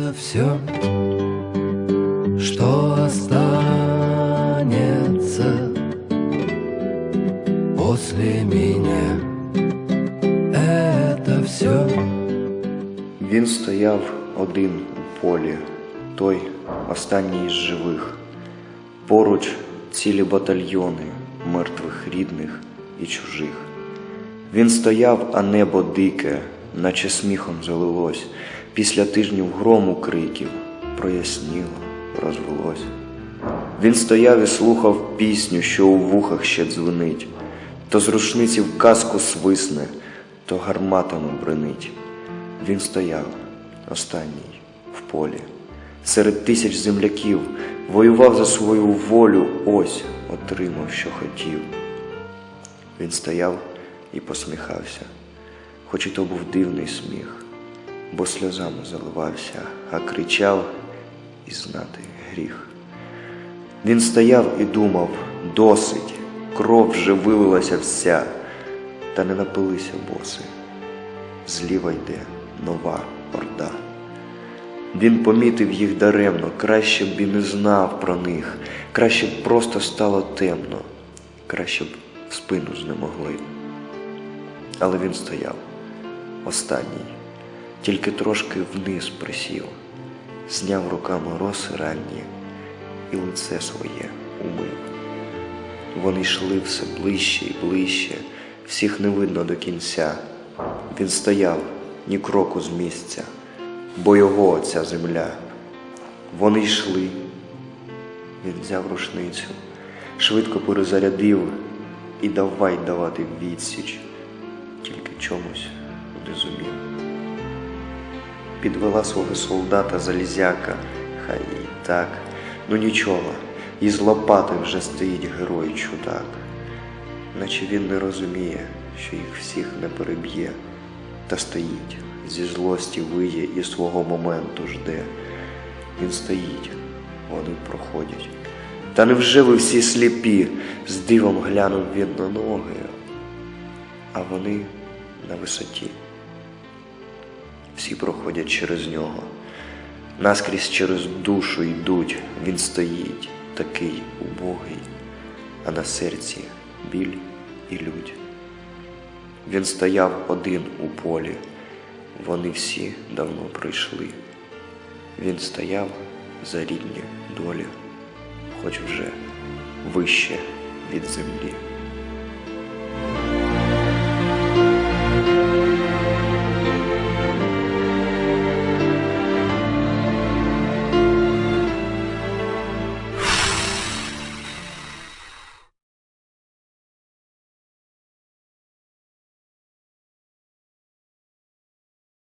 это все, что останется после меня. Это все. Він стояв один у полі, той останній із живих. Поруч цілі батальйони мертвих рідних і чужих. Він стояв, а небо дике, наче сміхом залилось. Після тижнів грому криків проясніло, розвелось. Він стояв і слухав пісню, що у вухах ще дзвенить, то з рушниці в казку свисне, то гарматами бренить. Він стояв, останній, в полі, серед тисяч земляків, воював за свою волю, ось отримав, що хотів. Він стояв і посміхався, хоч і то був дивний сміх, бо сльозами заливався, а кричав і знати гріх. Він стояв і думав досить, кров вже вилилася вся, та не напилися боси. Зліва йде нова орда. Він помітив їх даремно, краще б і не знав про них, краще б просто стало темно, краще б спину знемогли. Але він стояв, останній, тільки трошки вниз присів, зняв руками роси ранні і лице своє умив. Вони йшли все ближче і ближче, всіх не видно до кінця. Він стояв ні кроку з місця, бо його ця земля. Вони йшли. Він взяв рушницю, швидко перезарядив і давай давати відсіч, тільки чомусь не зумів. Підвела свого солдата залізяка, хай і так, ну нічого, і з лопати вже стоїть герой чудак, наче він не розуміє, що їх всіх не переб'є, та стоїть, зі злості виє і свого моменту жде. Він стоїть, вони проходять. Та невже ви всі сліпі? З дивом глянув він на ноги, а вони на висоті. Всі проходять через нього. Наскрізь через душу йдуть, він стоїть, такий убогий, а на серці біль і лють. Він стояв один у полі, вони всі давно прийшли. Він стояв за рідні долі, хоч вже вище від землі.